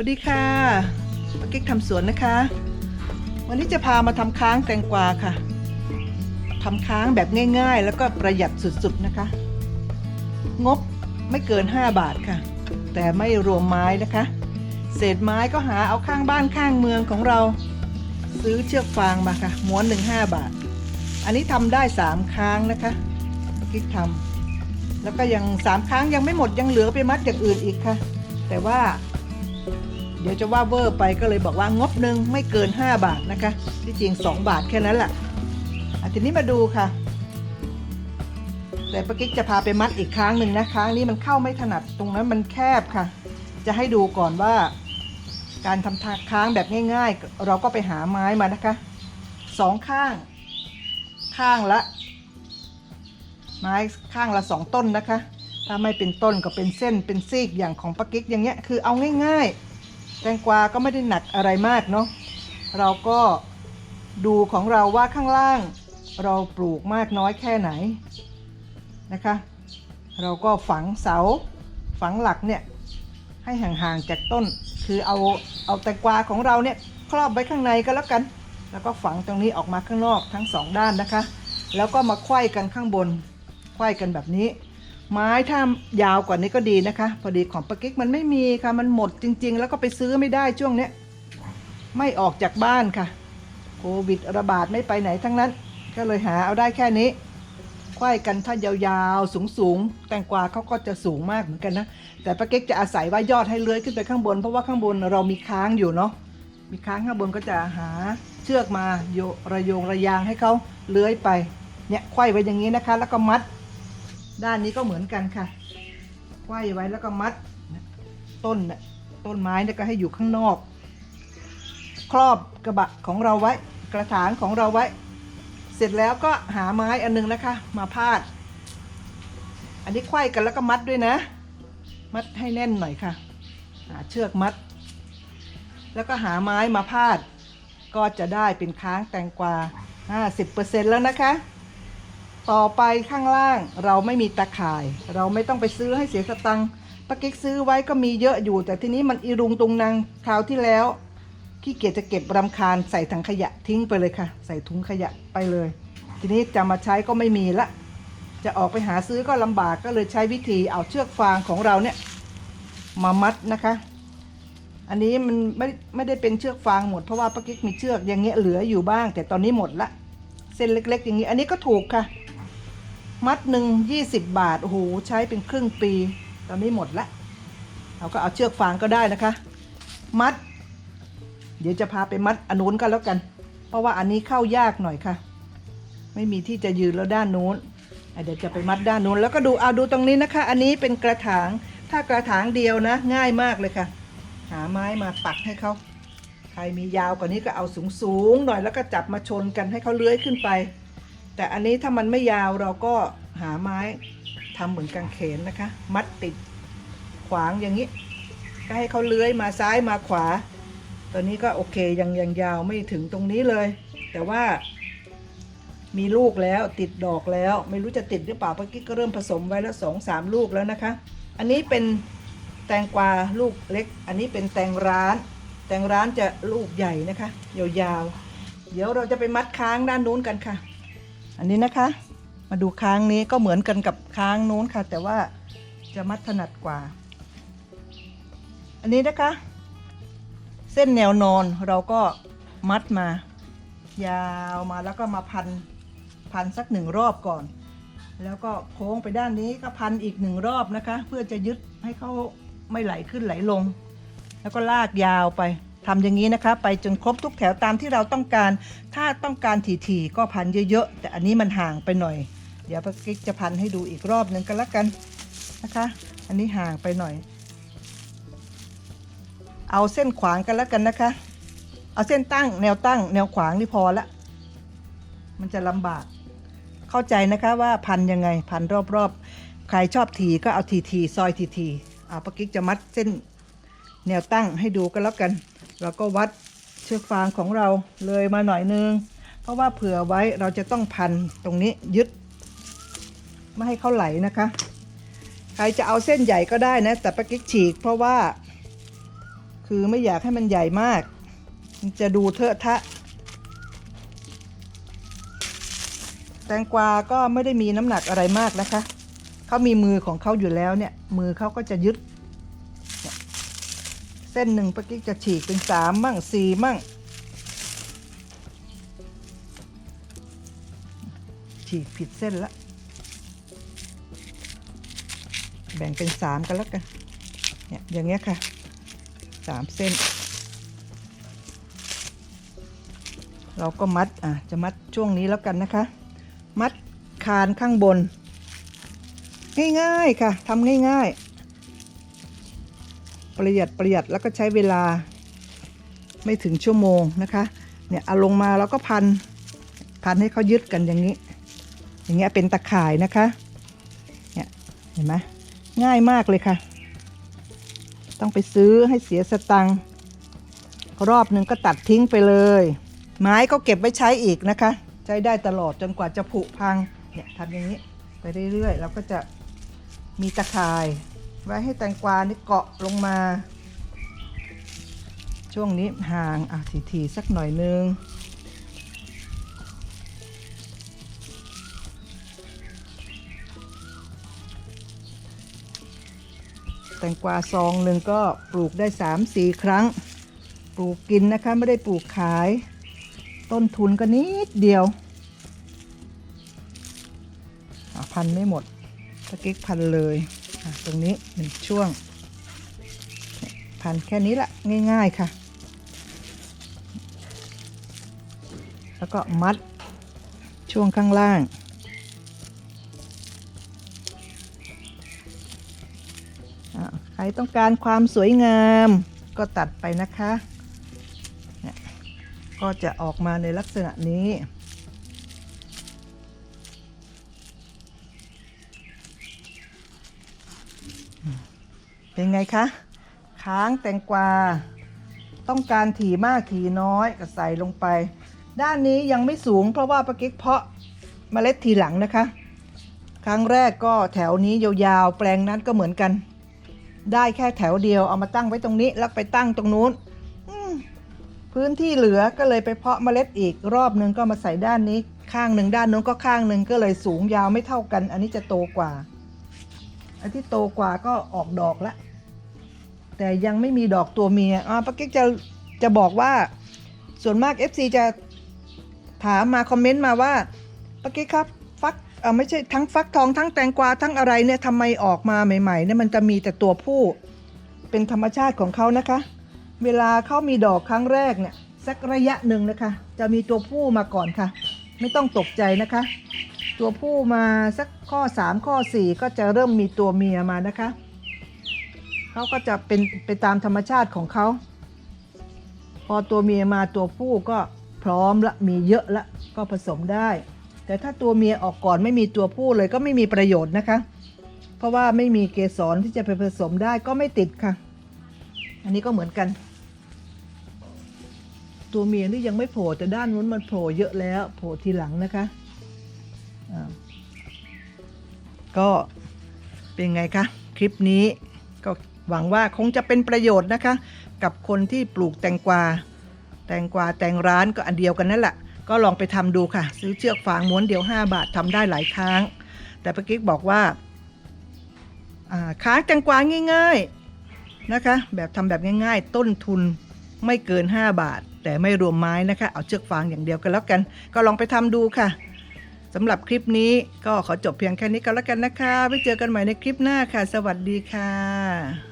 วัสดีค่ะป้ากิ๊กทำสวนนะคะ วันนี้จะพามาทำค้างแตงกวาค่ะทำค้างแบบง่าย ๆ แล้วก็ประหยัดสุดๆนะคะ งบไม่เกิน 5 บาทค่ะ แต่ไม่รวมไม้นะคะ เศษไม้ก็หาเอาข้างบ้านข้างเมืองของเรา ซื้อเชือกฟางมาค่ะ ม้วนหนึ่งห้าบาท อันนี้ทำได้สามค้างนะคะป้ากิ๊กทำแล้วก็ยังสามค้างยังไม่หมดยังเหลือไปมัดอย่างอื่นอีกค่ะ แต่ว่า เดี๋ยวจะว่าเวอร์ไปก็เลยบอกว่างบหนึ่งไม่เกิน 5 บาทนะคะ ที่จริง 2 บาทแค่นั้นแหละอะทีนี้มาดูค่ะ แต่ปากิ๊กจะพาไปมัดอีกครั้งหนึ่งนะครั้งนี้มันเข้าไม่ถนัดตรงนั้นมันแคบค่ะ จะให้ดูก่อนว่า การทำทาค้างแบบง่าย ๆ เราก็ไปหาไม้มานะคะสองข้าง ข้างละ ไม้ข้างละสองต้นนะคะ ถ้าไม่เป็นต้นก็เป็นเส้นเป็นซีกอย่างของปากิ๊กอย่างเงี้ยคือเอาง่าย ๆ แตงกวาก็ไม่ได้หนักอะไรมากเนาะเราก็ดูของเราว่าข้างล่าง เราปลูกมากน้อยแค่ไหนนะคะ เราก็ฝังเสาฝังหลักเนี่ยให้ห่างๆจากต้น คือเอาเอาแตงกวาของเราเนี่ยครอบไว้ข้างในก็แล้วกัน แล้วก็ฝังตรงนี้ออกมาข้างนอกทั้งสองด้านนะคะ แล้วก็มาไขว้กันข้างบนไขว้กันแบบนี้ ไม้ถ้ายาวกว่านี้ก็ดีนะคะ พอดีของปากิ๊กมันไม่มีค่ะ มันหมดจริง ๆ แล้วก็ไปซื้อไม่ได้ช่วงเนี้ย ไม่ออกจากบ้านค่ะ โควิดระบาดไม่ไปไหนทั้งนั้น ก็เลยหาเอาได้แค่นี้ควายกันถ้ายาวๆ สูงๆ แตงกวาเขาก็จะสูงมากเหมือนกันนะ แต่ปากิ๊กจะอาศัยว่ายอดให้เลื้อยขึ้นไปข้างบน เพราะว่าข้างบนเรามีค้างอยู่เนาะ มีค้างข้างบนก็จะหาเชือกมาโยระโยงระยางให้เขาเลื้อยไป เนี่ยควายไว้อย่างนี้นะคะ แล้วก็มัด ด้านนี้ก็เหมือนกันค่ะไขว้ไว้แล้วก็มัดต้นน่ะต้นไม้เนี่ยก็ให้อยู่ข้างนอก ครอบกระบะของเราไว้กระถางของเราไว้ เสร็จแล้วก็หาไม้อันนึงนะคะ มาพาด อันนี้ไขว้กันแล้วก็มัดด้วยนะ มัดให้แน่นหน่อยค่ะหาเชือกมัด แล้วก็หาไม้มาพาด ก็จะได้เป็นค้างแตงกวา50%แล้วนะคะ ต่อไปข้างล่างเราไม่มีตะข่าย เราไม่ต้องไปซื้อให้เสียสตังค์ปากิ๊กซื้อไว้ก็มีเยอะอยู่ แต่ทีนี้มันอีรุงตุงนางคราวที่แล้วขี้เกียจจะเก็บรำคาญใส่ถังขยะทิ้งไปเลยค่ะ ใส่ถุงขยะไปเลย ทีนี้จะมาใช้ก็ไม่มีละ จะออกไปหาซื้อก็ลำบากก็เลยใช้วิธีเอาเชือกฟางของเราเนี่ยมามัดนะคะ อันนี้มันไม่ไม่ได้เป็นเชือกฟางหมดเพราะว่าปากิ๊กมีเชือกอย่างเงี้ยเหลืออยู่บ้าง แต่ตอนนี้หมดละ เส้นเล็ก ๆ อย่างนี้ อันนี้ก็ถูกค่ะ มัดหนึ่งยี่สิบบาท โอ้โห ใช้เป็นครึ่งปี ตอนนี้หมดละ เราก็เอาเชือกฟางก็ได้นะคะ มัด เดี๋ยวจะพาไปมัดอันนู้นกันแล้วกัน เพราะว่าอันนี้เข้ายากหน่อยค่ะ ไม่มีที่จะยืนแล้วด้านนู้น เดี๋ยวจะไปมัดด้านนู้น แล้วก็ดูเอาดูตรงนี้นะคะ อันนี้เป็นกระถาง ถ้ากระถางเดียวนะ ง่ายมากเลยค่ะ หาไม้มาปักให้เขา ใครมียาวกว่านี้ก็เอาสูงสูงๆหน่อยแล้วก็จับมาชนกันให้เขาเลื้อยขึ้นไป แต่อันนี้ถ้ามันไม่ยาวเราก็หาไม้ทำเหมือนกางเขนนะคะ มัดติดขวางอย่างนี้ ก็ให้เขาเลื้อยมาซ้ายมาขวาตอนนี้ก็โอเคยังยังยาวไม่ถึงตรงนี้เลย แต่ว่ามีลูกแล้วติดดอกแล้ว ไม่รู้จะติดหรือเปล่าเมื่อกี้ก็เริ่มผสมไว้แล้วสองสามลูกแล้วนะคะ อันนี้เป็นแตงกวาลูกเล็ก อันนี้เป็นแตงร้าน แตงร้านจะลูกใหญ่นะคะยาวๆเดี๋ยวเราจะไปมัดค้างด้านนู้นกันค่ะ อันนี้นะคะ มาดูค้างนี้ก็เหมือนกันกับค้างนู้นค่ะ แต่ว่าจะมัดถนัดกว่า อันนี้นะคะ เส้นแนวนอนเราก็มัดมา ยาวมาแล้วก็มาพันพันสักหนึ่งรอบก่อน แล้วก็โค้งไปด้านนี้ก็พันอีกหนึ่งรอบนะคะ เพื่อจะยึดให้เขาไม่ไหลขึ้นไหลลง แล้วก็ลากยาวไป ทำอย่างนี้นะคะ ไปจนครบทุกแถวตามที่เราต้องการ ถ้าต้องการถี่ๆก็พันเยอะๆ แต่อันนี้มันห่างไปหน่อย เดี๋ยวป้ากิ๊กจะพันให้ดูอีกรอบหนึ่งกันละกันนะคะ อันนี้ห่างไปหน่อย เอาเส้นขวางกันล้วกันนะคะ เอาเส้นตั้งแนวตั้งแนวขวางนี่พอละ มันจะลำบาก เข้าใจนะคะว่าพันยังไงพันรอบๆ ใครชอบทีก็เอาทีทีซอยทีทีเอาปากิ๊กจะมัดเส้นแนวตั้งให้ดูกันแล้วกัน เราก็วัดเชือกฟางของเราเลยมาหน่อยนึง เพราะว่าเผื่อไว้เราจะต้องพันตรงนี้ยึด ไม่ให้เขาไหลนะคะ ใครจะเอาเส้นใหญ่ก็ได้นะ แต่ปากิ๊กฉีกเพราะว่า คือไม่อยากให้มันใหญ่มากมันจะดูเทอะทะ แตงกวาก็ไม่ได้มีน้ำหนักอะไรมากนะคะเขามีมือของเขาอยู่แล้วเนี่ย มือเขาก็จะยึด ส้นหนึ่งปะกิ๊กจะฉีกเป็นสามมั่งสี่มั่ง ฉีกผิดเส้นละแบ่งเป็นสามกันแล้วกันเนี่ยอย่างเงี้ยค่ะสามเส้น เราก็มัดอะจะมัดช่วงนี้แล้วกันนะคะ มัดคานข้างบน ง่ายๆค่ะทำง่ายๆ ประหยัดประหยัดแล้วก็ใช้เวลาไม่ถึงชั่วโมงนะคะเนี่ยเอาลงมาแล้วก็พันพันให้เขายึดกันอย่างนี้ อย่างเงี้ยเป็นตะข่ายนะคะเนี่ยเห็นไหมง่ายมากเลยค่ะ ต้องไปซื้อให้เสียสตังค์รอบหนึ่งก็ตัดทิ้งไปเลย ไม้ก็เก็บไว้ใช้อีกนะคะ ใช้ได้ตลอดจนกว่าจะผุพังเนี่ยทำอย่างนี้ไปเรื่อยๆแล้วก็จะมีตะข่าย ไว้ให้แตงกวานี่เกาะลงมา ช่วงนี้ห่างอะทีๆสักหน่อยนึงแตงกวาซองหนึ่งก็ปลูกได้ 3-4 ครั้ง ปลูกกินนะคะ ไม่ได้ปลูกขาย ต้นทุนก็นิดเดียวอะพันไม่หมดตะเก๊กพันเลย ตรงนี้หนึ่งช่วง พันแค่นี้ละง่าย ๆค่ะ แล้วก็มัดช่วงข้างล่าง ใครต้องการความสวยงามก็ตัดไปนะคะ ก็จะออกมาในลักษณะนี้ เป็นไงคะค้างแตงกวา ต้องการถี่มากถี่น้อยก็ใส่ลงไป ด้านนี้ยังไม่สูงเพราะว่าปะกิ๊กเพาะเมล็ดทีหลังนะคะ ครั้งแรกก็แถวนี้ยาวๆแปลงนั้นก็เหมือนกัน ได้แค่แถวเดียวเอามาตั้งไว้ตรงนี้แล้วไปตั้งตรงนู้นพื้นที่เหลือก็เลยไปเพาะเมล็ดอีกรอบนึงก็มาใส่ด้านนี้ข้างหนึ่งด้านนู้นก็ข้างหนึ่งก็เลยสูงยาวไม่เท่ากัน อันนี้จะโตกว่า อันที่โตกว่าก็ออกดอกแล้ว แต่ยังไม่มีดอกตัวเมียอ่าปากิ๊กจะจะบอกว่าส่วนมาก FC จะถามมาคอมเมนต์มาว่าปากิ๊กครับฟักเออไม่ใช่ทั้งฟักทองทั้งแตงกวาทั้งอะไรเนี่ยทำไมออกมาใหม่ๆเนี่ยมันจะมีแต่ตัวผู้เป็นธรรมชาติของเขานะคะ เวลาเขามีดอกครั้งแรกเนี่ยสักระยะหนึ่งนะคะ จะมีตัวผู้มาก่อนค่ะ ไม่ต้องตกใจนะคะ ตัวผู้มาสักข้อ 3 ข้อ 4 ก็จะเริ่มมีตัวเมียมานะคะ เขาก็จะเป็นไปตามธรรมชาติของเขา พอตัวเมียมาตัวผู้ก็พร้อมละมีเยอะละก็ผสมได้ แต่ถ้าตัวเมียออกก่อนไม่มีตัวผู้เลยก็ไม่มีประโยชน์นะคะ เพราะว่าไม่มีเกสรที่จะไปผสมได้ก็ไม่ติดค่ะ อันนี้ก็เหมือนกัน ตัวเมียนี่ยังไม่โผล่แต่ด้านนู้นมันโผล่เยอะแล้วโผล่ทีหลังนะคะอ่าก็เป็นไงคะคลิปนี้ หวังว่าคงจะเป็นประโยชน์นะคะ กับคนที่ปลูกแตงกวา แตงกวาแตงร้านก็อันเดียวกันนั่นแหละ ก็ลองไปทำดูค่ะ ซื้อเชือกฟางม้วนเดียว 5 บาททำได้หลายครั้ง แต่ปากิ๊กบอกว่าอ่าค้าแตงกวาง่าย ๆนะคะ แบบทำแบบง่าย ๆ ต้นทุนไม่เกิน 5 บาท แต่ไม่รวมไม้นะคะ เอาเชือกฟางอย่างเดียวกันแล้วกัน ก็ลองไปทำดูค่ะสำหรับคลิปนี้ก็ขอจบเพียงแค่นี้ก็แล้วกันนะคะ ไว้เจอกันใหม่ในคลิปหน้าค่ะ สวัสดีค่ะ